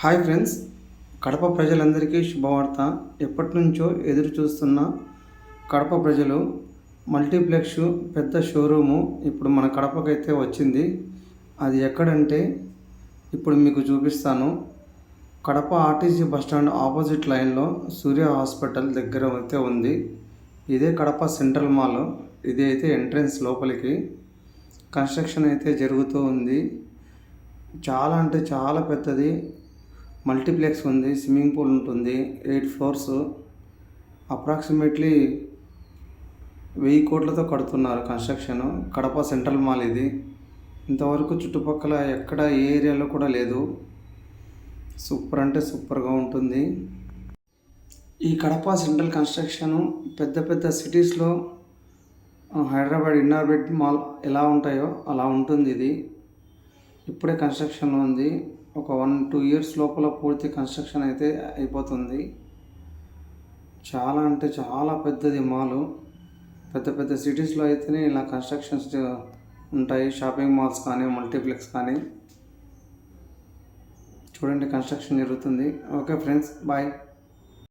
Hi friends. Kadapa ప్రజలందరికీ శుభవార్త. ఎప్పటి నుంచో ఎదురు చూస్తున్న కడప ప్రజలు మల్టీప్లెక్స్ పెద్ద షోరూము ఇప్పుడు మన కడపకైతే వచ్చింది. అది ఎక్కడంటే ఇప్పుడు మీకు చూపిస్తాను. కడప ఆర్టీసీ బస్టాండ్ ఆపోజిట్ లైన్లో సూర్య హాస్పిటల్ దగ్గర అయితే ఉంది. ఇదే కడప సెంట్రల్ మాల్. ఇది అయితే ఎంట్రన్స్ లోపలికి కన్స్ట్రక్షన్ అయితే జరుగుతూ ఉంది. చాలా అంటే చాలా పెద్దది. మల్టీప్లెక్స్ ఉంది స్విమ్మింగ్ పూల్ ఉంటుంది ఎయిట్ ఫ్లోర్స్. అప్రాక్సిమేట్లీ వెయ్యి కోట్లతో కడుతున్నారు కన్స్ట్రక్షన్. కడప సెంట్రల్ మాల్ ఇది. ఇంతవరకు చుట్టుపక్కల ఎక్కడ ఏ ఏరియాలో కూడా లేదు. సూపర్ అంటే సూపర్గా ఉంటుంది. ఈ కడప సెంట్రల్ కన్స్ట్రక్షన్ పెద్ద పెద్ద సిటీస్లో హైదరాబాద్ ఇన్నార్బెట్ మాల్ ఎలా ఉంటాయో అలా ఉంటుంది ఇది. ఇప్పుడే కన్స్ట్రక్షన్లో ఉంది. ఒక వన్ టూ ఇయర్స్ లోపల పూర్తి కన్స్ట్రక్షన్ అయితే అయిపోతుంది. చాలా అంటే చాలా పెద్దది మాలు. పెద్ద పెద్ద సిటీస్లో అయితేనే ఇలా కన్స్ట్రక్షన్స్ ఉంటాయి. షాపింగ్ మాల్స్ కానీ మల్టీప్లెక్స్ కానీ. చూడండి కన్స్ట్రక్షన్ జరుగుతుంది. Okay friends bye